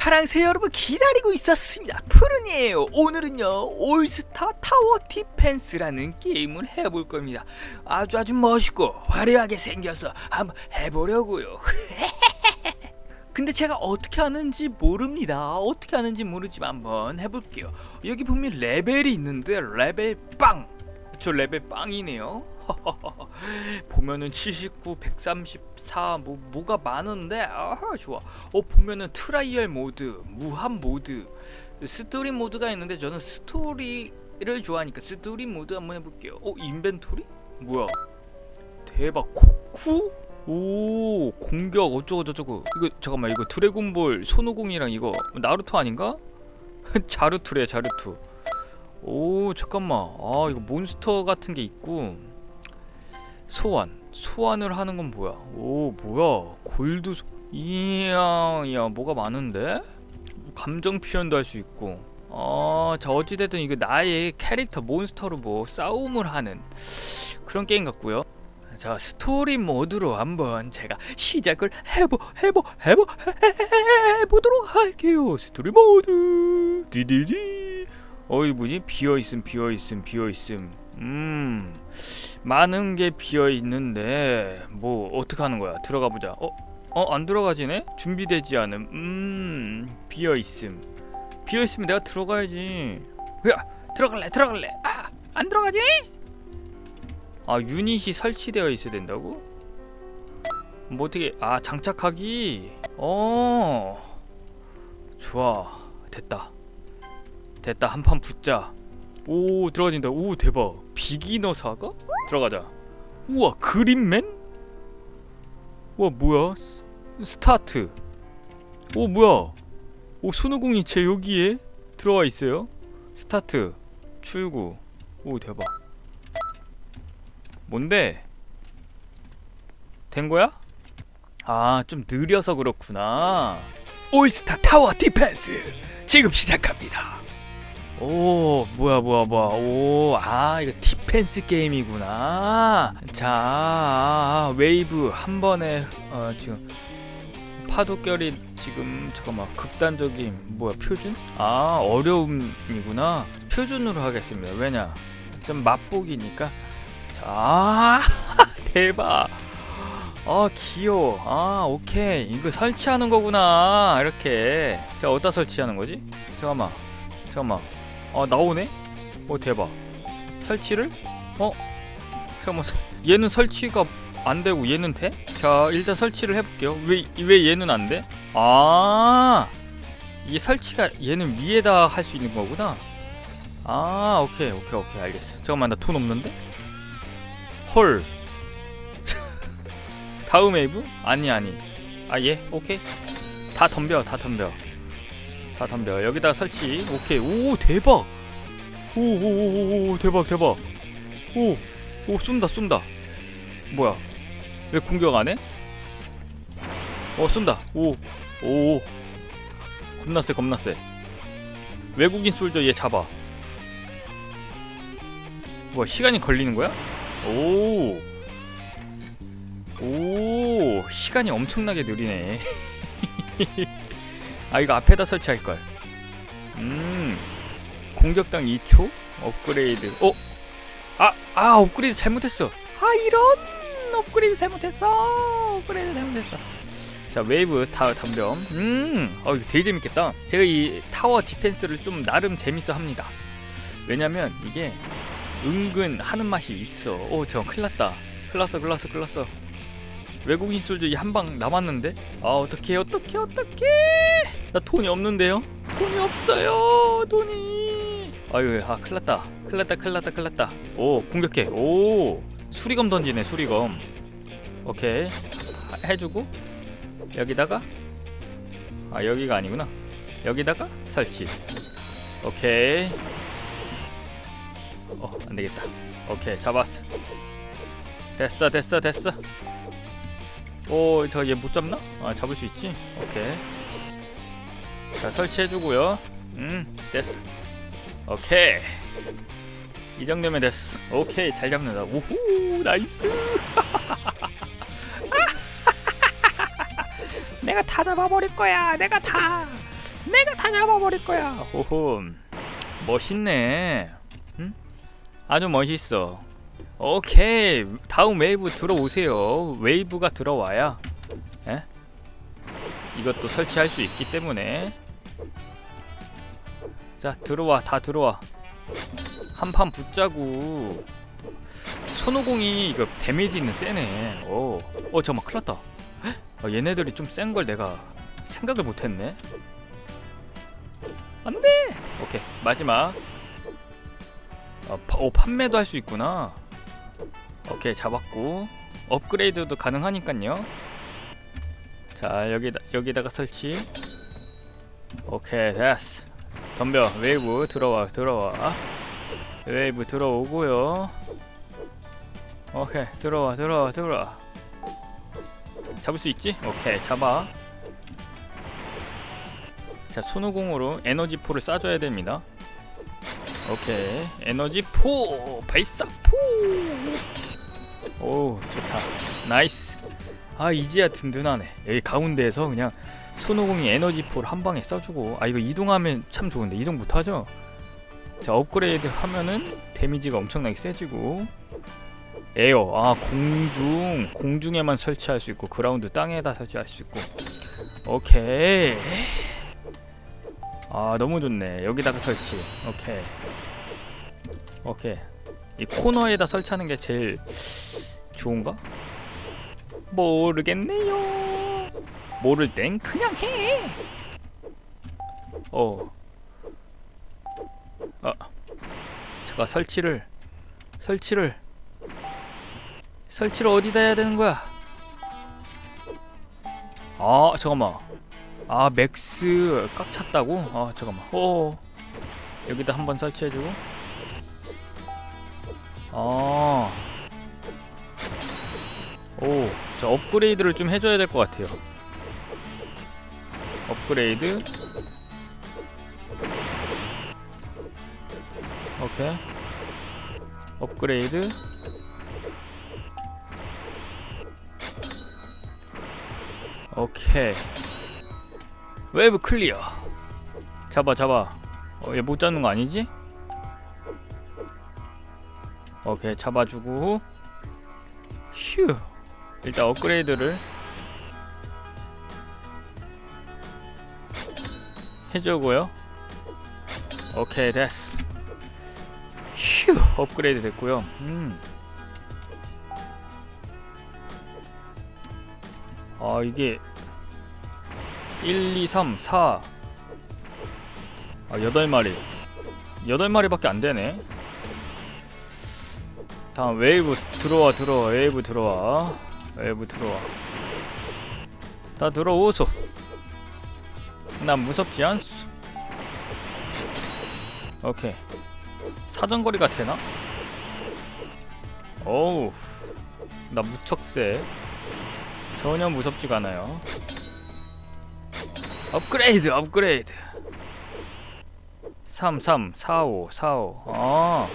파랑새 여러분 기다리고 있었습니다. 푸른이에요. 오늘은요 올스타 타워 디펜스라는 게임을 해볼 겁니다. 아주 아주 멋있고 화려하게 생겨서 한번 해보려고요. 근데 제가 어떻게 하는지 모릅니다. 어떻게 하는지 모르지만 한번 해볼게요. 여기 보면 레벨이 있는데 레벨 빵. 저 레벨 빵이네요. 보면은 79, 134, 뭐 뭐가 많은데 아 좋아. 어 보면은 트라이얼 모드, 무한 모드, 스토리 모드가 있는데 저는 스토리를 좋아하니까 스토리 모드 한번 해볼게요. 어 인벤토리? 뭐야? 대박 코쿠? 오 공격 어쩌고 저쩌고 이거 잠깐만 이거 드래곤볼 손오공이랑 이거 나루토 아닌가? 자루투래 자루투 오 잠깐만 아 이거 몬스터 같은 게 있고 소환. 소환을 하는 건 뭐야? 오 뭐야? 골드 소... 이야 야 뭐가 많은데? 감정 표현도 할 수 있고. 아자 어찌됐든 이거 나의 캐릭터 몬스터로 뭐 싸움을 하는 그런 게임 같고요. 자 스토리 모드로 한번 제가 시작을 해보 해보 해보 해보도록 할게요. 스토리 모드. 디디디. 어이 뭐지? 비어 있음 비어 있음 비어 있음 음 많은 게 비어 있는데 뭐 어떻게 하는 거야? 들어가 보자. 어 어 안 들어가지네? 준비되지 않음. 음 비어 있음. 비어 있으면 내가 들어가야지. 야 들어갈래 들어갈래. 아 안 들어가지? 아 유닛이 설치되어 있어야 된다고? 뭐 어떻게 아 장착하기? 어 좋아. 됐다. 됐다. 한 판 붙자 오 들어가진다. 오 대박. 비기너 사가? 들어가자. 우와 그린맨? 와 뭐야? 스- 스타트. 오 뭐야? 오 손오공이 제 여기에 들어와 있어요. 스타트. 출구. 오 대박. 뭔데? 된 거야? 아 좀 느려서 그렇구나. 올스타 타워 디펜스! 지금 시작합니다 오 뭐야 뭐야 뭐야. 오 아 이거 디펜스 게임이구나. 자 아, 웨이브 한 번에 어 지금 파도결이 지금 잠깐만 극단적인 뭐야 표준? 아 어려움이구나. 표준으로 하겠습니다. 왜냐? 좀 맛보기니까. 자 아, 대박. 아 귀여워. 아 오케이. 이거 설치하는 거구나. 이렇게. 자 어디다 설치하는 거지? 잠깐만. 잠깐만 아 나오네? 어 대박 설치를? 어? 잠깐만 서- 얘는 설치가 안 되고 얘는 돼? 자 일단 설치를 해볼게요 왜, 왜 얘는 안 돼? 아 이게 설치가 얘는 위에다 할 수 있는 거구나 아 오케이 오케이 오케이 알겠어 잠깐만 나 돈 없는데? 헐 다음 웨이브? 아니 아니 아예 오케이 다 덤벼 다 덤벼 다 덤벼 여기다 설치. 오케이. 오 대박. 오오오오 대박 대박. 오 오 쏜다 쏜다. 뭐야? 왜 공격 안 해? 어 쏜다. 오오 겁나 세 겁나 세 외국인 솔저 얘 잡아. 뭐야 시간이 걸리는 거야? 오. 오 시간이 엄청나게 느리네 아 이거 앞에다 설치할 걸. 음 공격당 2초 업그레이드. 어? 아, 아 업그레이드 잘못했어. 아 이런 업그레이드 잘못했어. 업그레이드 잘못했어. 자 웨이브 다 담렴. 음, 어 이거 되게 재밌겠다. 제가 이 타워 디펜스를 좀 나름 재밌어 합니다. 왜냐면 이게 은근 하는 맛이 있어. 오, 저 큰일 났다. 큰일 났어, 큰일 났어, 큰일 났어. 외국인 솔저 한방 남았는데? 아 어떡해 어떡해 어떡해! 나 돈이 없는데요? 돈이 없어요 돈이! 아유 아 큰일났다. 큰일났다 큰일났다 큰일났다. 오 공격해. 오 수리검 던지네 수리검. 오케이. 하- 해주고. 여기다가? 아 여기가 아니구나. 여기다가 설치. 오케이. 어 안되겠다. 오케이 잡았어. 됐어 됐어 됐어 오, 저얘못 잡나? 아, 잡을 수 있지? 오케이. 자, 설치해주고요. 음, 됐어. 오케이. 이 정도면 됐어. 오케이, 잘 잡는다. 우후, 나이스. 내가 다 잡아버릴 거야. 내가 다. 내가 다 잡아버릴 거야. 호호. 멋있네. 응? 아주 멋있어. 오케이. 다음 웨이브 들어오세요. 웨이브가 들어와야. 에? 이것도 설치할 수 있기 때문에. 자, 들어와. 다 들어와. 한 판 붙자고. 손오공이 이거 데미지는 세네. 오. 어, 잠깐만. 큰일 났다. 어, 얘네들이 좀 센 걸 내가 생각을 못했네. 안돼. 오케이 마지막. 어, 파, 오 판매도 할 수 있구나. 오케이 잡았고 업그레이드도 가능하니까요. 자 여기다 여기다가 설치. 오케이 됐어. 덤벼 웨이브 들어와 들어와. 웨이브 들어오고요. 오케이 들어와 들어와 들어와. 잡을 수 있지? 오케이 잡아. 자 손오공으로 에너지 포를 쏴줘야 됩니다. 오케이 에너지 포 발사 포. 오 좋다. 나이스. 아 이제야 든든하네. 여기 가운데에서 그냥 손오공이 에너지 포를 한 방에 쏴주고. 아 이거 이동하면 참 좋은데. 이동 못하죠? 자 업그레이드 하면은 데미지가 엄청나게 세지고. 에어. 아 공중. 공중에만 설치할 수 있고 그라운드 땅에다 설치할 수 있고. 오케이. 아 너무 좋네. 여기다가 설치. 오케이. 오케이 이 코너에다 설치하는 게 제일 좋은가 모르겠네요 모를 땐 그냥 해 어. 아. 제가 설치를 설치를 설치를 어디다 해야 되는 거야? 아 잠깐만. 아 맥스 꽉 찼다고? 아 잠깐만. 오 여기다 한번 설치해 주고. 아. 오, 자 업그레이드를 좀 해줘야 될 것 같아요. 업그레이드. 오케이. 업그레이드. 오케이 웨브 클리어 잡아 잡아 어, 얘 못 잡는 거 아니지? 오케이 잡아주고. 휴. 일단 업그레이드를 해주고요. 오케이 됐어. 휴 업그레이드 됐고요. 음. 아 이게 1, 2, 3, 4 아, 8마리. 8마리밖에 안 되네 다음 웨이브 들어와 들어와 웨이브 들어와 웨이브 들어와 다 들어오소 난 무섭지 않소 오케이 사정거리가 되나? 어우 나 무척 세 전혀 무섭지가 않아요. 업그레이드, 업그레이드. 3, 3, 4, 5, 4, 5. 아,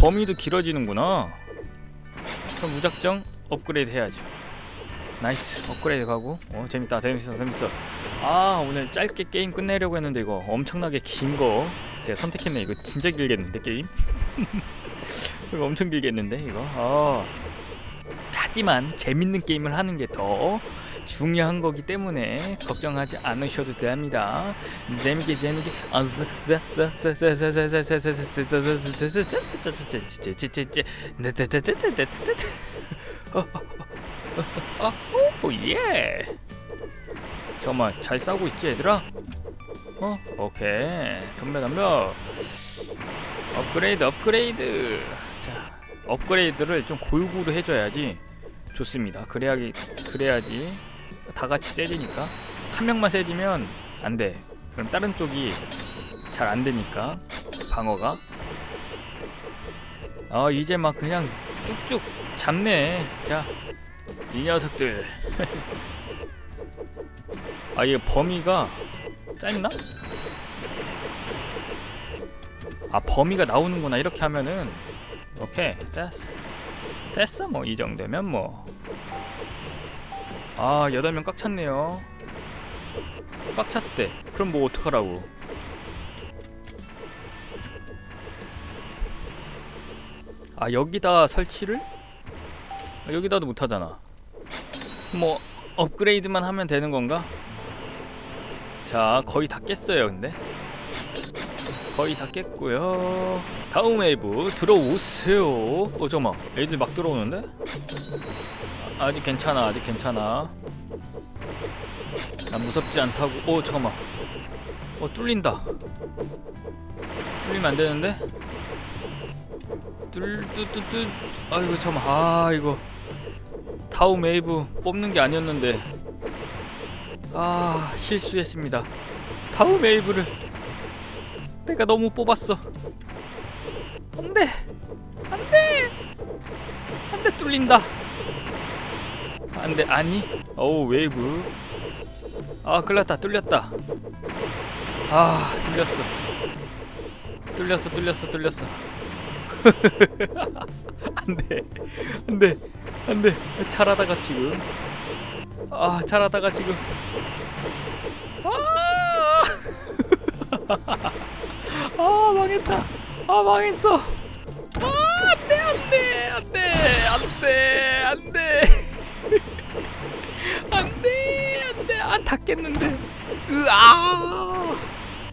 범위도 길어지는구나. 그럼 무작정 업그레이드 해야죠. 나이스, 업그레이드 가고. 어, 재밌다, 재밌어, 재밌어. 아, 오늘 짧게 게임 끝내려고 했는데 이거 엄청나게 긴 거 제가 선택했네. 이거 진짜 길겠는데 게임? 이거 엄청 길겠는데 이거. 아. 하지만 재밌는 게임을 하는 게 더 중요한 거기 때문에 걱정하지 않으셔도 됩니다. 재밌게 재밌게 오예 정말 잘 싸우고 있지 얘들아? 어? 오케이 덤벼 덤벼 업그레이드 업그레이드 자 업그레이드를 좀 골고루 해줘야지 좋습니다. 그래야 그래야지 다 같이 세지니까 한 명만 세지면 안 돼. 그럼 다른 쪽이 잘 안 되니까 방어가. 아 이제 막 그냥 쭉쭉 잡네. 자 이 녀석들. 아 이게 범위가 짧나? 아 범위가 나오는구나 이렇게 하면은 오케이 됐어 됐어 뭐 이 정도면 뭐 아 여덟 명꽉 찼네요. 꽉 찼대. 그럼 뭐 어떡하라고. 아 여기다 설치를? 아, 여기다도 못하잖아. 뭐 업그레이드만 하면 되는 건가? 자 거의 다 깼어요 근데. 거의 다 깼고요. 다음 웨이브 들어오세요. 어 잠깐만. 애들 막 들어오는데? 아, 아직 괜찮아 아직 괜찮아. 난 무섭지 않다고. 어 잠깐만. 어 뚫린다. 뚫리면 안 되는데? 뚫뚜뚜뚜 아이고 잠깐만. 아 이거. 다음 웨이브 뽑는 게 아니었는데. 아 실수했습니다. 다음 웨이브를 내가 너무 뽑았어. 안돼! 안돼! 안돼 뚫린다 안돼 아니? 어우 웨이브 아 큰일났다 뚫렸다. 아 뚫렸어. 뚫렸어 뚫렸어 뚫렸어. 안돼 안돼 안돼. 잘하다가 지금. 아 잘하다가 지금. 아, 아 망했다. 아 망했어 아 닿겠는데. 으아!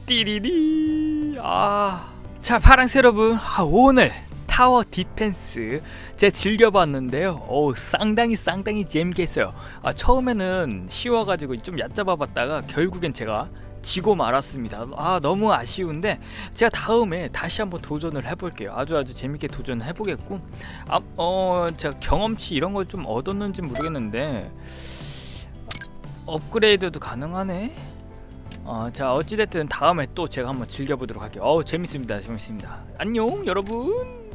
띠리리. 아 자 파랑새 여러분. 아, 오늘 타워 디펜스 제가 즐겨봤는데요. 오 상당히 상당히 재밌게 했어요. 아 처음에는 쉬워가지고 좀 얕잡아봤다가 결국엔 제가 지고 말았습니다. 아 너무 아쉬운데 제가 다음에 다시 한번 도전을 해볼게요. 아주 아주 재밌게 도전을 해보겠고. 아, 어 제가 경험치 이런 걸 좀 얻었는지 모르겠는데 업그레이드도 가능하네. 어, 자 어찌됐든 다음에 또 제가 한번 즐겨보도록 할게요. 어우 재밌습니다. 재밌습니다. 안녕 여러분